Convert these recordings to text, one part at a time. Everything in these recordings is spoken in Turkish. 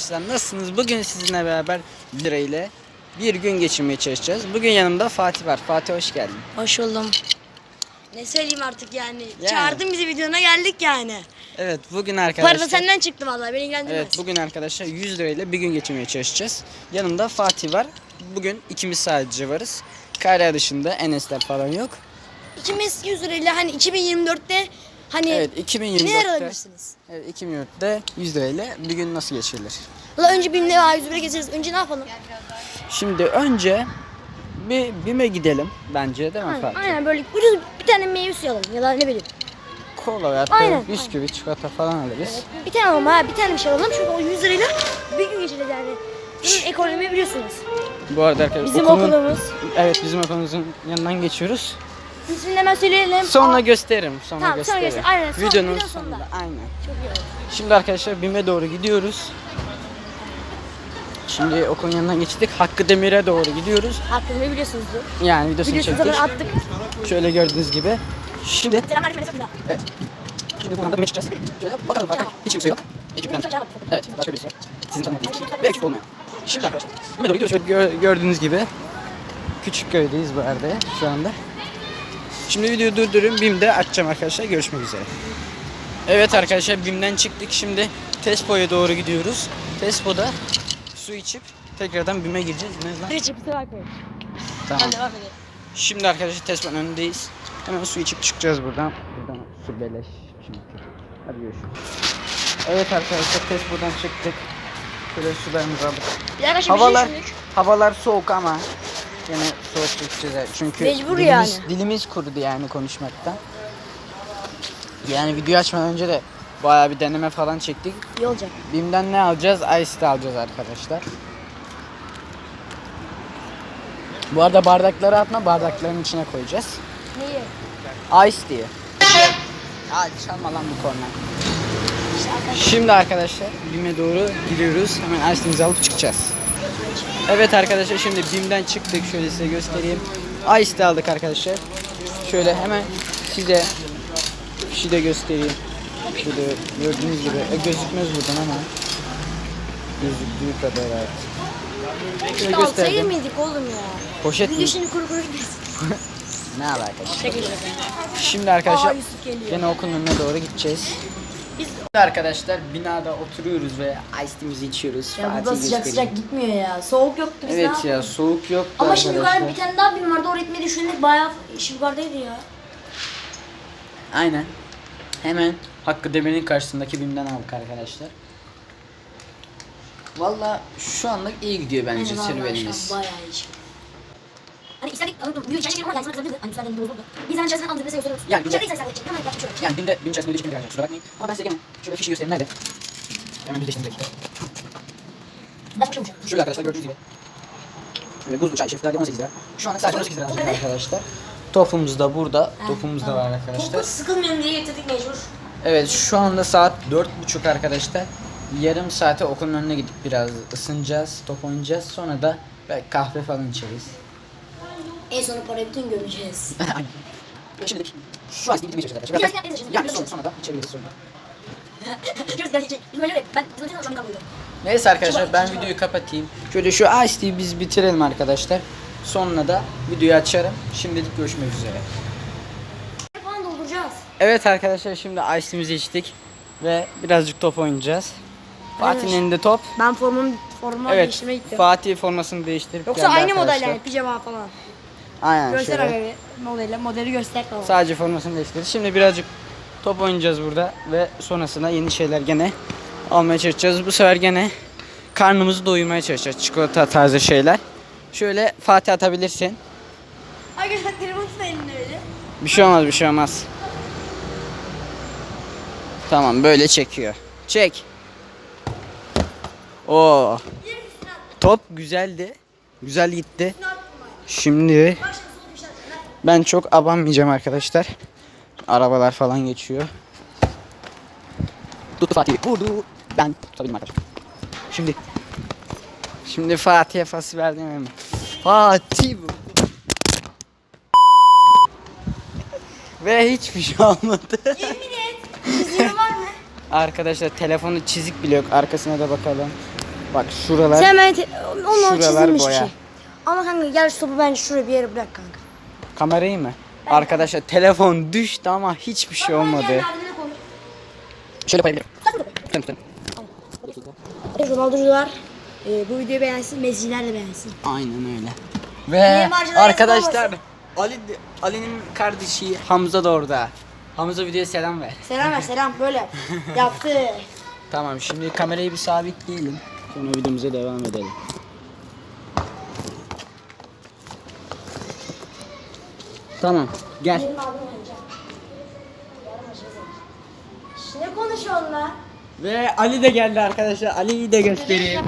Arkadaşlar nasılsınız? Bugün sizinle beraber Lira ile bir gün geçirmeye çalışacağız. Bugün yanımda Fatih var. Fatih hoş geldin. Hoş buldum. Ne söyleyeyim artık yani. Yani. Çağırdın bizi videona geldik yani. Evet bugün arkadaşlar. Para da senden çıktı vallahi beni ilgilendirmez. Evet bugün arkadaşlar 100 lira ile bir gün geçirmeye çalışacağız. Yanımda Fatih var. Bugün ikimiz sadece varız. Kayra dışında Enesler falan yok. İkimiz 100 lirayla hani 2024'te hani Evet ne 2024'te alabilirsiniz? Evet 2024'te 100 lira ile bir gün nasıl geçirilir? Valla önce BİM'le A101'e gezeriz. Önce ne yapalım? Şimdi önce bir BİM'e gidelim bence değil mi Aynen, Fatih? aynen böyle ucuz bir tane meyve suyu alalım ya da ne bileyim. Kola veya Aynen, bisküvi, çikolata falan alırız. Bir tane alalım ha bir tane bir şey alalım çünkü o 100 lirayla bir gün geçireceğiz yani. Bunun ekonomi biliyorsunuz. Bu arada arkadaşlar Bizim okulumuz. Evet bizim okulumuzun yanından geçiyoruz. İsmini hemen söyleyelim. Sonra Aa, gösteririm. Sonra Tamam, sonra gösteririm. göster- aynen, son- Videonun video sonunda. sonunda. Aynen. Çok iyi oldu. Şimdi arkadaşlar BİM'e doğru gidiyoruz. Şimdi okulun yanından geçtik. Hakkı Demir'e doğru gidiyoruz. Hakkını biliyorsunuzdur. Yani videosunu Biliyorsunuz çektik. zaten attık. Şöyle gördüğünüz gibi. Şimdi Selamünaleyküm Enes Akın'da. şimdi buradan da BİM'e çıkacağız. Şöyle bakalım bakalım. Hiç kimse yok. Ekipten. Evet başka birisi var. Sizin tanımadığınız. Ve ekip olmayan. Şimdi arkadaşlar BİM'e doğru gidiyoruz. Şöyle gör- gördüğünüz gibi. Küçük köydeyiz bu arada şu anda. Şimdi videoyu durdurun. BİM'de açacağım arkadaşlar. Görüşmek üzere. Evet arkadaşlar BİM'den çıktık. Şimdi Tespo'ya doğru gidiyoruz. Tespo'da su içip tekrardan BİM'e gireceğiz. Ne lan? Hiç kusura bakmayın. Tamam. Devam edelim. Şimdi arkadaşlar Tespo'nun önündeyiz. Hemen su içip çıkacağız buradan. Buradan su beleş çünkü. Hadi görüşürüz. Evet arkadaşlar Tespo'dan çıktık. Şöyle sularımızı aldık. Bir arkadaşlar Havalar bir şey düşündük. havalar soğuk ama yine soğuk içeceğiz çünkü Mecbur dilimiz, yani. dilimiz kurudu yani konuşmaktan. Yani video açmadan önce de bayağı bir deneme falan çektik. İyi olacak. Bim'den ne alacağız? Ice alacağız arkadaşlar. Bu arada bardakları atma, bardakların içine koyacağız. Neyi? Ice tea. Hadi çalma lan bu korna. Şimdi arkadaşlar BİM'e doğru gidiyoruz. Hemen ice tea'mizi alıp çıkacağız. Evet arkadaşlar şimdi BİM'den çıktık. Şöyle size göstereyim. Ice tea aldık arkadaşlar. Şöyle hemen size fişi de göstereyim. Şöyle gördüğünüz gibi e, gözükmez buradan ama gözüktüğü kadar evet. Şöyle gösterdim. mıydık oğlum ya? Poşet mi? de şimdi kuru kuru. Ne alakası? Şimdi arkadaşlar. Gene okulun önüne doğru gideceğiz. Arkadaşlar binada oturuyoruz ve ice tea'mizi içiyoruz. ya burada sıcak gösteriyor. sıcak gitmiyor ya. Soğuk yoktu biz ne Evet ya soğuk yoktu Ama şimdi yukarıda bir tane daha birim vardı. Oraya gitmeyi düşündük. Bayağı iş yukarıdaydı ya. Aynen. Hemen Hakkı Demir'in karşısındaki bimden aldık arkadaşlar. Valla şu anlık iyi gidiyor bence Aynen, vallahi serüvenimiz. şu an Bayağı iyi. Hani istedik anladım. Büyük içerisinde ama gelsin kızabilirdi. Hani müsaaden bozuldu. Biz hemen içerisinde aldık. Mesela gösteriyoruz. Yani bir de- İçeride istersen geçelim. Hemen şöyle. Yani bimde bim içerisinde çıkmıyor arkadaşlar kusura bakmayın. Ama ben size gene şöyle fişi göstereyim nerede? Hemen bir dakika. Bir şey. Şöyle arkadaşlar gördüğünüz gibi. Böyle buzlu çay şeftali 18 lira. Şu anda sadece 18 lira arkadaşlar. Topumuz da burada. Topumuz da var arkadaşlar. Çok sıkılmayalım diye getirdik mecbur. Evet şu anda saat dört buçuk arkadaşlar. Yarım saate okulun önüne gidip biraz ısınacağız, top oynayacağız. Sonra da belki kahve falan içeriz. En sonu parayı bütün göreceğiz. Aynen. Şimdi şu an bitirmeye çalışacağız Biraz arkadaşlar. yapmayacağız. Yani sonra, sonra da içebiliriz sonra. Neyse arkadaşlar ben videoyu kapatayım. Şöyle şu Ice biz bitirelim arkadaşlar. Sonra da videoyu açarım. Şimdilik görüşmek üzere. Evet arkadaşlar şimdi Ice Tea'mizi içtik. Ve birazcık top oynayacağız. Fatih'in elinde top. Ben formumu formumu Evet değiştirmeye gittim. Fatih formasını değiştirip Yoksa aynı model yani pijama falan. Aynen Göster şöyle. abi modeli, modeli göster tamam. Sadece formasını değiştirdi. Şimdi birazcık top oynayacağız burada ve sonrasında yeni şeyler gene almaya çalışacağız. Bu sefer gene karnımızı doyurmaya çalışacağız. Çikolata tarzı şeyler. Şöyle Fatih atabilirsin. Arkadaşlar telefonu elinde öyle. Bir şey olmaz bir şey olmaz. Tamam böyle çekiyor. Çek. Oo. Top güzeldi. Güzel gitti. Şimdi ben çok abanmayacağım arkadaşlar. Arabalar falan geçiyor. Tut Fatih. Vurdu. Ben tutabildim arkadaşlar. Şimdi Şimdi Fatih'e pas verdim hemen. Fatih. Ve hiçbir şey olmadı. Yemin et. Var mı? Arkadaşlar telefonu çizik bile yok. Arkasına da bakalım. Bak şuralar. Sen ben te- onlar Şuralar çizilmiş boya. şey. Ama kanka şu topu bence şuraya bir yere bırak kanka. Kamerayı mı? Arkadaşlar telefon düştü ama hiçbir şey olmadı. Şöyle koyabilirim. Tutun tutun. Ronaldo'cular e, bu videoyu beğensin, Messi'ler de beğensin. Aynen öyle. Ve arkadaşlar? Ali Ali'nin kardeşi Hamza da orada. Hamza videoya selam ver. Selam ver selam böyle yap. Yaptı. Tamam şimdi kamerayı bir sabitleyelim. Sonra videomuza devam edelim. Tamam gel. Benim abim oynayacak. Ne konuşuyorsun lan? Ve Ali de geldi arkadaşlar. Ali'yi de göstereyim.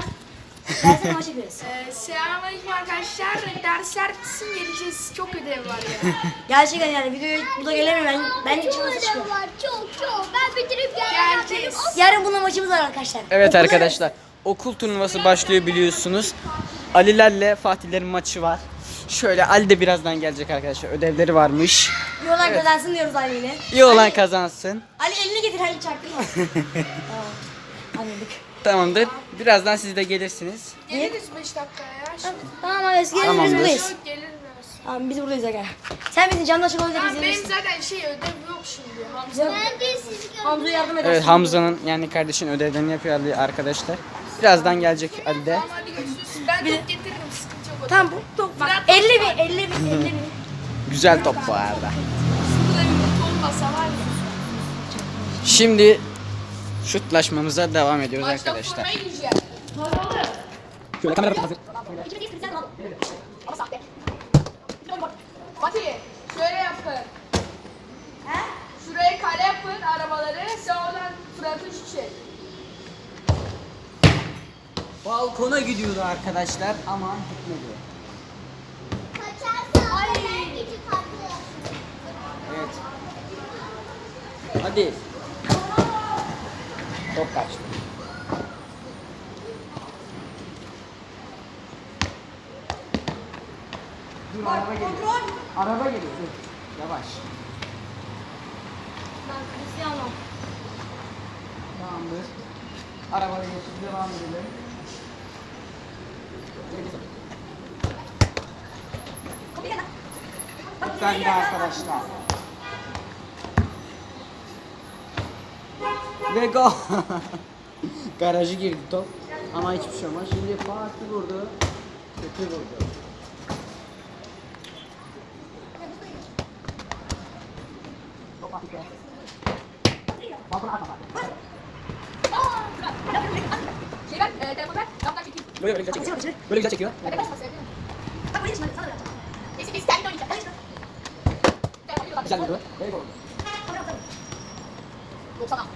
Dersen maç yapıyoruz. Ee, Selamünaleyküm arkadaşlar. Dersler kısım geleceğiz. Çok ödev var ya. Gerçekten yani videoya burada gelemiyor ben. Bence çıkması çıkıyor. var çok çok. Ben bitirip yarın Geleceğiz. Yarın bununla maçımız var arkadaşlar. Evet Okulda- arkadaşlar. Okul turnuvası başlıyor biliyorsunuz. Alilerle Fatihlerin maçı var. Şöyle Ali de birazdan gelecek arkadaşlar. Ödevleri varmış. İyi olan kazansın diyoruz Ali'yle. İyi olan kazansın. Ali elini getir Ali çaktırma. Anladık. Tamamdır. Birazdan siz de gelirsiniz. Geliriz 5 dakikaya ya. Şimdi Tamam abi eski Tamamdır. biz buradayız. Tamam biz buradayız aga. Sen bizim canlı açık biz Tamam, benim zaten şey ödev yok şimdi. Hamza. Ben de siz Hamza'ya yardım edersin. Evet Hamza'nın yani kardeşin ödevlerini yapıyor Ali arkadaşlar. Birazdan gelecek Ali de. Tamam hadi görüşürüz. Ben getiririm Tamam bu top bak. Fırat 50 top bin, var. 50 bin, 50 bin. Güzel top bu arada. Şimdi şutlaşmamıza devam ediyoruz arkadaşlar. Şöyle kamera hazır. Fatih şöyle yapın. Şuraya kale yapın arabaları. Sen oradan Fırat'ı şu şey. Balkona gidiyordu arkadaşlar ama gitmedi. kaçarsa ben gidip haklı. Evet. Hadi. Top kaçtı. Dur araba geliyor. Araba geliyor. Dur. Yavaş. Ben Cristiano. Tamamdır. Arabaya geçip devam edelim. Ben de arkadaşlar. Ve gol. Garajı girdi top. Ama hiçbir şey olmaz. Şimdi Fatih vurdu. Kötü vurdu. Şey ver, e, telefonu ver. Camdan çekeyim. Böyle böyle güzel çekiyor. Böyle güzel çekiyor. Hadi başla sevgilim. Bak buraya şimdi sana vereceğim. Neyse biz kendi oynayacağız. Telefonu yılan. Güzel vurdu. Ve gol. Hadi.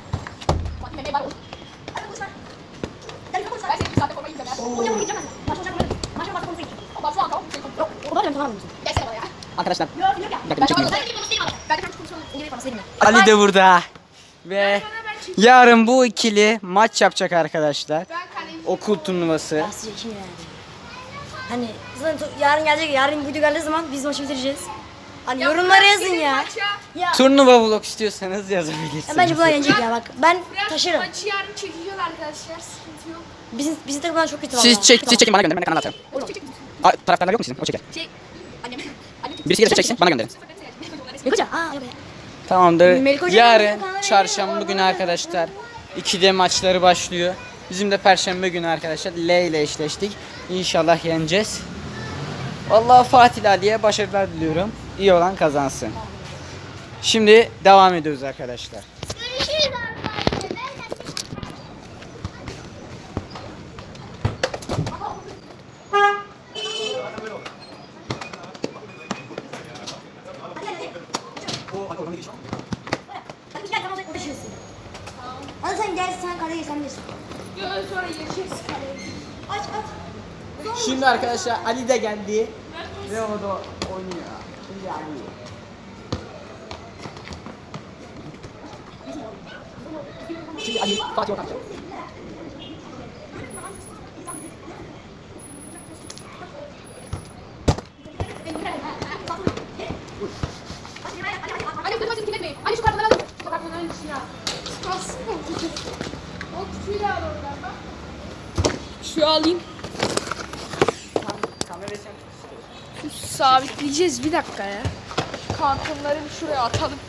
Gel Ben seni gideceğim ben. Şu an tamam. Yok. Tamam? Gelsene bana ya. Arkadaşlar. Yok yok ya. Bir dakika bir çekeyim. Ali de burada. Ve yarın bu ikili maç yapacak arkadaşlar. Okul turnuvası. Hani zaten yarın gelecek yarın video geldiği zaman biz maçı bitireceğiz. Hani yorumlara yazın ya. Ya. Ya, Turnuva vlog istiyorsanız yazabilirsiniz. ya bence bunlar yenecek ya bak. Ben Biraz taşırım. Maçı yarın çekeceğiz arkadaşlar. Sıkıntı yok. Bizim bizim takımdan çok kötü Siz vallahi. çek, siz çekin bana gönderin ben kanala atarım. Oğlum çekecek. Aa, Taraftarlar yok mu sizin? O çeker. Şey. Annem. Annem. Birisi gelirse çeksin bana gönderin. Yok hocam. Aa yok ya. Tamamdır. Hoca Yarın çarşamba günü arkadaşlar 2'de maçları başlıyor. Bizim de perşembe günü arkadaşlar L ile eşleştik. İnşallah yeneceğiz. Vallahi Fatih Ali'ye başarılar diliyorum. İyi olan kazansın. Şimdi devam ediyoruz arkadaşlar. Görüşürüz Hadi sen gel sen sen bilirsin. Yok sonra. Aç aç. Şimdi arkadaşlar Ali de geldi. Ve o oynuyor. Şimdi Ali. Fatih. Anne şu kartları alın. Şu kartları alın ya. Kalsın mı? O küçüğü de al oradan bak. Suyu alayım. Kamerayı sen tut istiyorsan. Şu sabitleyeceğiz bir dakika ya. Kartonları bir şuraya atalım.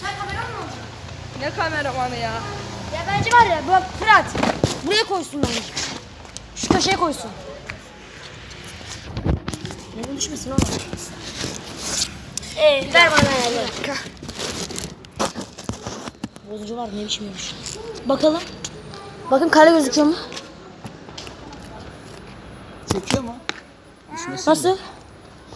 Sen kamera mı aldın? Ne kameramanı ya? Ya bence var ya bak Fırat. Buraya koysun bence. Şu köşeye koysun. Benim düşmesin oğlum. Ee, ver bana ya. ver. Bozucu var ne biçim yemiş. Bakalım. Bakın kare gözüküyor mu? Çekiyor mu? Düşmesin Nasıl? mi?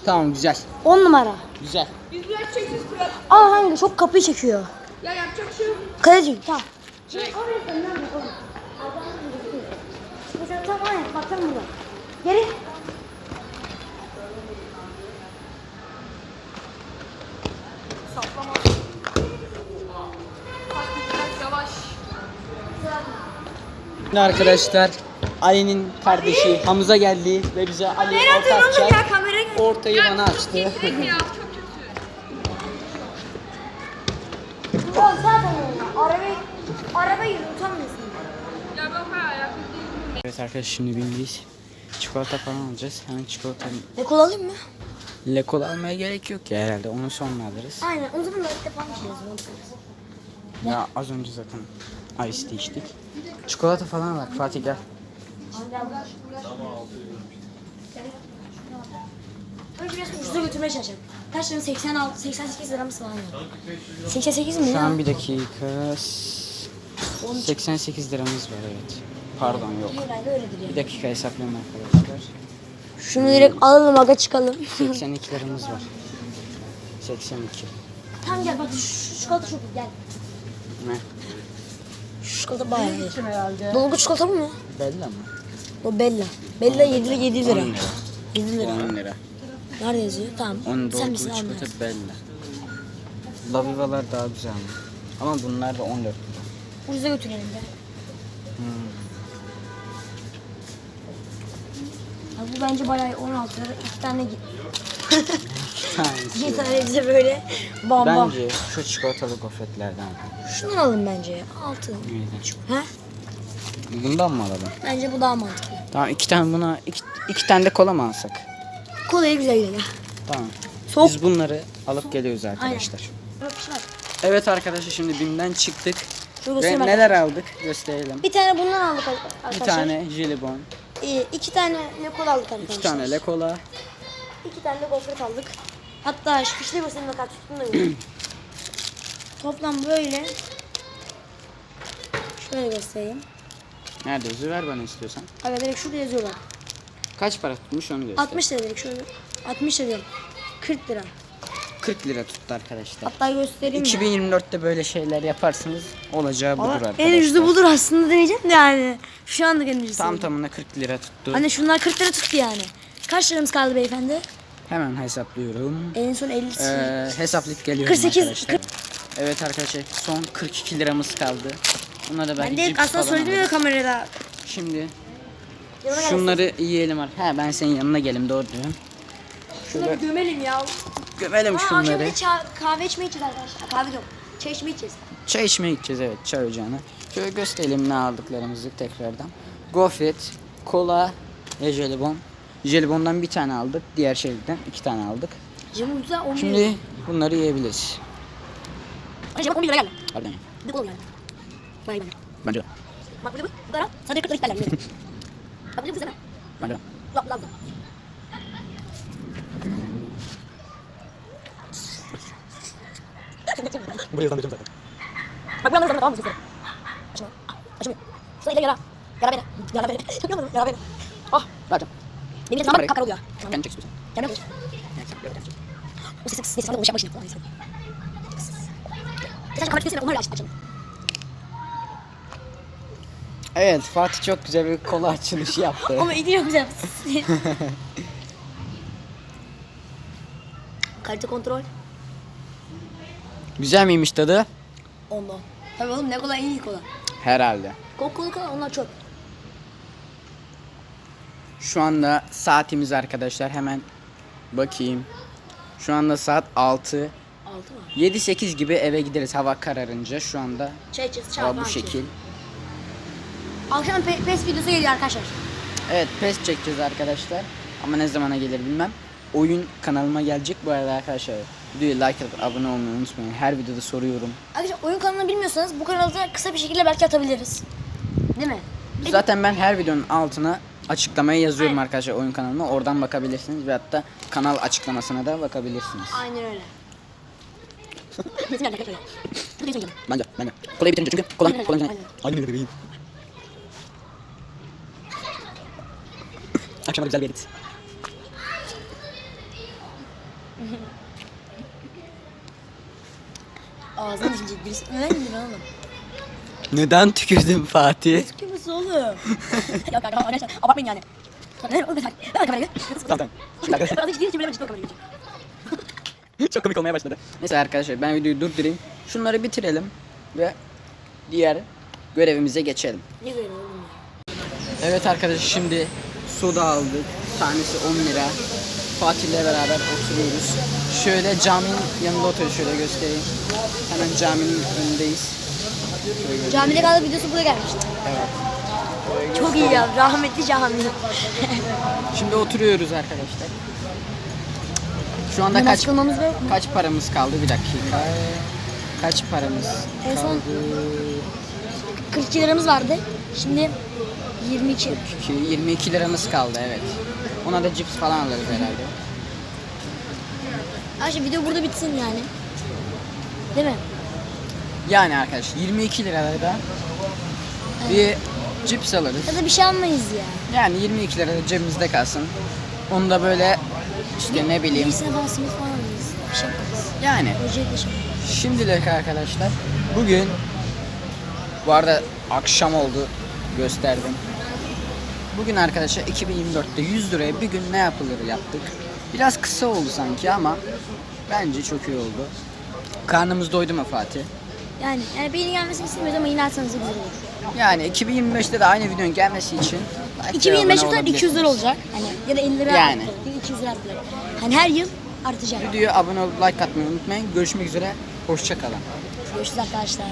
Tamam güzel. 10 numara. Güzel. Biz biraz çekeceğiz Fırat. Aa hangi çok kapıyı çekiyor. Ya yapacak şey yok. Kaleci tamam. Çek. Mesela tam aynen bak tam burada. Geri. Saplama. Yavaş. Arkadaşlar Ali'nin kardeşi Hamza geldi ve bize Ali orta atacak. Ortayı bana açtı. ya çok kötü. O zaten öyle. Arabayı, arabayı değilim. evet arkadaşlar şimdi bindeyiz. Çikolata falan alacağız. Hemen çikolata Ne kol alayım mı? lekol almaya gerek yok ya herhalde. Onu sonra alırız. Aynen. O zaman da ilk defa içeceğiz. Ya az önce zaten ice içtik. Çikolata falan var. Fatih gel. Önce biraz ucuza götürmeye çalışacağım. Kaç lira? 86, 88 liramız falan ya. 88 mi Şu ya? an bir dakika. s- 88 liramız var evet. Pardon yok. Herhalde öyledir ya. Bir dakika hesaplayalım arkadaşlar. Şunu direkt alalım aga çıkalım. 82 liramız var. 82. tamam gel bak şu, çikolata çok iyi gel. Ne? Şu çikolata bayağı iyi. Dolgu çikolata mı? Bella mı? O Bella. Bella 7 lira 7 lira. 10 lira. 7 lira. 10 lira. Nerede yazıyor? Tamam. 10 Sen misin alma. çikolata Bella. Lavivalar daha güzel ama. Ama bunlar da 14 lira. Ucuza götürelim de. Hmm. Abi bu bence bayağı 16 lira. İki tane git. Tanesi. İki tane bize böyle bam bam. Bence şu çikolatalı gofretlerden. Şundan alın bence ya. 6. Neydi? He? Bundan mı alalım? Bence bu daha mantıklı. Tamam iki tane buna iki, iki tane de kola mı alsak? Kolayı güzel güzel. Tamam. Soğuk. Biz bunları alıp geliyoruz arkadaşlar. Evet arkadaşlar şimdi BİM'den çıktık. Ve göstereyim neler aldık gösterelim. Bir tane bundan aldık arkadaşlar. Bir tane jelibon, Ee, iki tane lekol aldık arkadaşlar. iki tane le kola, İki tane de gofret aldık. Hatta şu fişleri göstereyim bak tuttum da göreyim. Toplam böyle. Şöyle göstereyim. Nerede yazıyor ver bana istiyorsan. Aga direkt şurada yazıyor bak. Kaç para tutmuş onu göster. 60 lira direkt şöyle. 60 lira diyorum. 40 lira. 40 lira tuttu arkadaşlar. Hatta göstereyim mi? 2024'te böyle şeyler yaparsanız olacağı budur arkadaşlar. en ucuzu budur aslında diyeceğim de yani. Şu anda en ucuzu. Tam tamına 40 lira tuttu. Hani şunlar 40 lira tuttu yani. Kaç liramız kaldı beyefendi? Hemen hesaplıyorum. En son 50 Ee, hesaplayıp geliyorum 48, arkadaşlar. Evet arkadaşlar son 42 liramız kaldı. Buna da belki Ben de cips aslında falan kamerada. Şimdi gel. şunları yiyelim artık. He ben senin yanına gelim doğru diyorum. Şunları Şöyle gömelim ya. gömelim Aa, akşam bir şunları. de çay- kahve içmeye gideceğiz arkadaşlar. Kahve yok. Çay içmeye gideceğiz. Çay içmeye gideceğiz evet çay ocağına. Şöyle gösterelim ne aldıklarımızı tekrardan. Gofret, kola ve jelibon. Jelibondan bir tane aldık. Diğer şeyden iki tane aldık. Cem ucuza 10 lira. Şimdi bunları yiyebiliriz. Cem 10 lira geldi. Pardon. Bir kol geldi. Vay be. Bence de. Bak burada bu. Burada. Sadece 40 lira geldi. Bak burada bu sana. Bence de. Lap lap. Bak bu yandan tamam mı? Açma. Açma. Sana ile yara. Yara beni. Yara beni. Yapamadım. Yara beni. Ah, vereceğim. Benim de tamam kakar oluyor. Kendi çek istiyorsan. Kendine koy. O sesi sesi sana ulaşan başına. Neyse. Sen kamera çıkıyorsun onlarla açtın. Evet Fatih çok güzel bir kola açılışı yaptı. Ama iyi çok güzel. Kalite kontrol. güzel miymiş tadı? Onda. Tabii oğlum ne kolay en iyi kola. Herhalde. Cola kola onlar çöp. Şu anda saatimiz arkadaşlar hemen bakayım. Şu anda saat 6. Altı mı? 7-8 gibi eve gideriz hava kararınca. Şu anda Çay içeceğiz. Çay hava bu içeceğiz. şekil. Akşam pe- PES videosu geliyor arkadaşlar. Evet PES çekeceğiz arkadaşlar. Ama ne zamana gelir bilmem. Oyun kanalıma gelecek bu arada arkadaşlar. Videoyu like atıp abone olmayı unutmayın. Her videoda soruyorum. Arkadaşlar oyun kanalını bilmiyorsanız bu kanalda kısa bir şekilde belki atabiliriz. Değil mi? Zaten ben her videonun altına açıklamaya yazıyorum arkadaşlar oyun kanalına. Oradan bakabilirsiniz ve hatta kanal açıklamasına da bakabilirsiniz. Aynen öyle. Bence, bence. Kolayı bitirince çünkü kolay, kolay. Aynen. Aynen öyle bebeğim. Akşama güzel bir edit. Ağzına düşecek birisi. Neden gidiyor oğlum? Neden tükürdün Fatih? Kimisi oğlum? Yok arkadaşlar abartmayın yani. Ne oğlum ben kamerayı. O kamerayı. Çok komik olmaya başladı. Neyse arkadaşlar ben videoyu durdurayım. Şunları bitirelim ve diğer görevimize geçelim. Ne oğlum ya? Evet arkadaşlar şimdi soda aldık. Tanesi 10 lira. Fatih'le beraber oturuyoruz. Şöyle caminin yanında oturuyoruz. Şöyle göstereyim. Hemen caminin önündeyiz. Şöyle Camide kaldı videosu buraya gelmişti. Evet. Çok iyi ya. Rahmetli cami. Şimdi oturuyoruz arkadaşlar. Şu anda Namaz kaç kılmamız ve kaç paramız kaldı? Bir dakika. Kaç paramız En son- kaldı? 42 liramız vardı. Şimdi 22. 22, 22 liramız kaldı evet. Ona da cips falan alırız herhalde. Arkadaşlar video burada bitsin yani. Değil mi? Yani arkadaşlar 22 lirada da bir cips alırız. Ya da bir şey almayız ya. Yani 22 lira da cebimizde kalsın. Onu da böyle işte ne bileyim. Birisine falan simit falan alırız. Bir şey yaparız. Yani da şey şimdilik arkadaşlar bugün bu arada akşam oldu gösterdim. Bugün arkadaşlar 2024'te 100 liraya bir gün ne yapılır yaptık. Biraz kısa oldu sanki ama bence çok iyi oldu. Karnımız doydu mu Fatih? Yani, yani beyin gelmesini istemiyoruz ama yine atsanız güzel olur. Yani 2025'te de aynı videonun gelmesi için belki 2025 abone yılında 200 lira olacak. Hani ya da 50 lira Yani. arttı. Ya da 200 lira arttı. Hani her yıl artacak. Videoya abone olup like atmayı unutmayın. Görüşmek üzere. Hoşçakalın. Görüşürüz arkadaşlar.